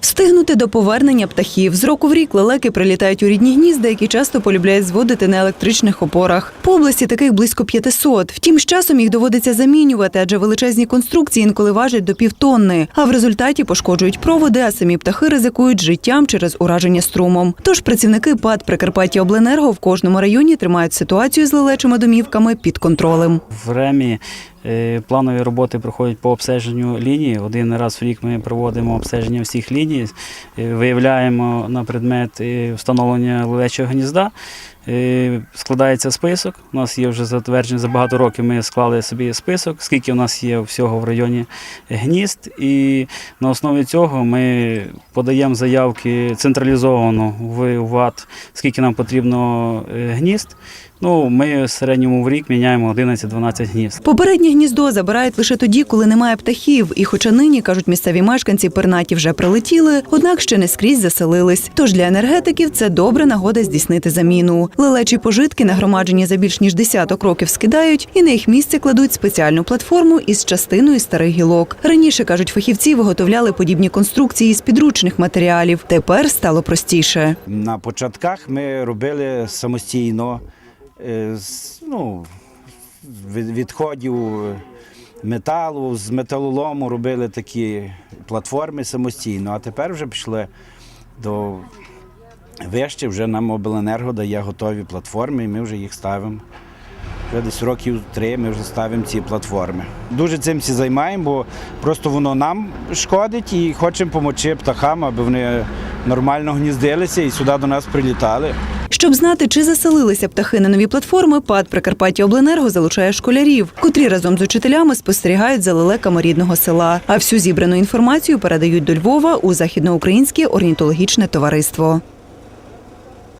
Встигнути до повернення птахів. З року в рік лелеки прилітають у рідні гнізда, які часто полюбляють зводити на електричних опорах. По області таких близько 500. Втім, з часом їх доводиться замінювати, адже величезні конструкції інколи важать до півтонни. А в результаті пошкоджують проводи, а самі птахи ризикують життям через ураження струмом. Тож працівники ПАД Прикарпаття Обленерго в кожному районі тримають ситуацію з лелечими домівками під контролем. В ремі планові роботи проходять по обстеженню лінії. Один раз в рік ми проводимо обстеження всіх ліній, е, виявляємо на предмет е, встановлення лелечого гнізда. Е, Складається список. У нас є вже затверджений за багато років. Ми склали собі список, скільки у нас є всього в районі гнізд. І на основі цього ми подаємо заявки централізовано в ВАТ, скільки нам потрібно е, гнізд. Ну, ми в середньому в рік міняємо 11-12 гнізд. Попереднє гніздо забирають лише тоді, коли немає птахів. І хоча нині, кажуть місцеві мешканці, пернаті вже прилетіли, однак ще не скрізь заселились. Тож для енергетиків це добра нагода здійснити заміну. Лелечі пожитки, нагромаджені за більш ніж десяток років, скидають і на їх місце кладуть спеціальну платформу із частиною старих гілок. Раніше кажуть, фахівці виготовляли подібні конструкції з підручних матеріалів. Тепер стало простіше. На початках ми робили самостійно е, ну, відходів металу, з металолому робили такі платформи самостійно, а тепер вже пішли до вище, вже нам обленерго дає готові платформи, і ми вже їх ставимо. Вже десь років три ми вже ставимо ці платформи. Дуже цим всі займаємо, бо просто воно нам шкодить і хочемо допомогти птахам, аби вони нормально гніздилися і сюди до нас прилітали. Щоб знати, чи заселилися птахи на нові платформи, ПАД Прикарпаття Обленерго залучає школярів, котрі разом з учителями спостерігають за лелеками рідного села. А всю зібрану інформацію передають до Львова у західноукраїнське орнітологічне товариство.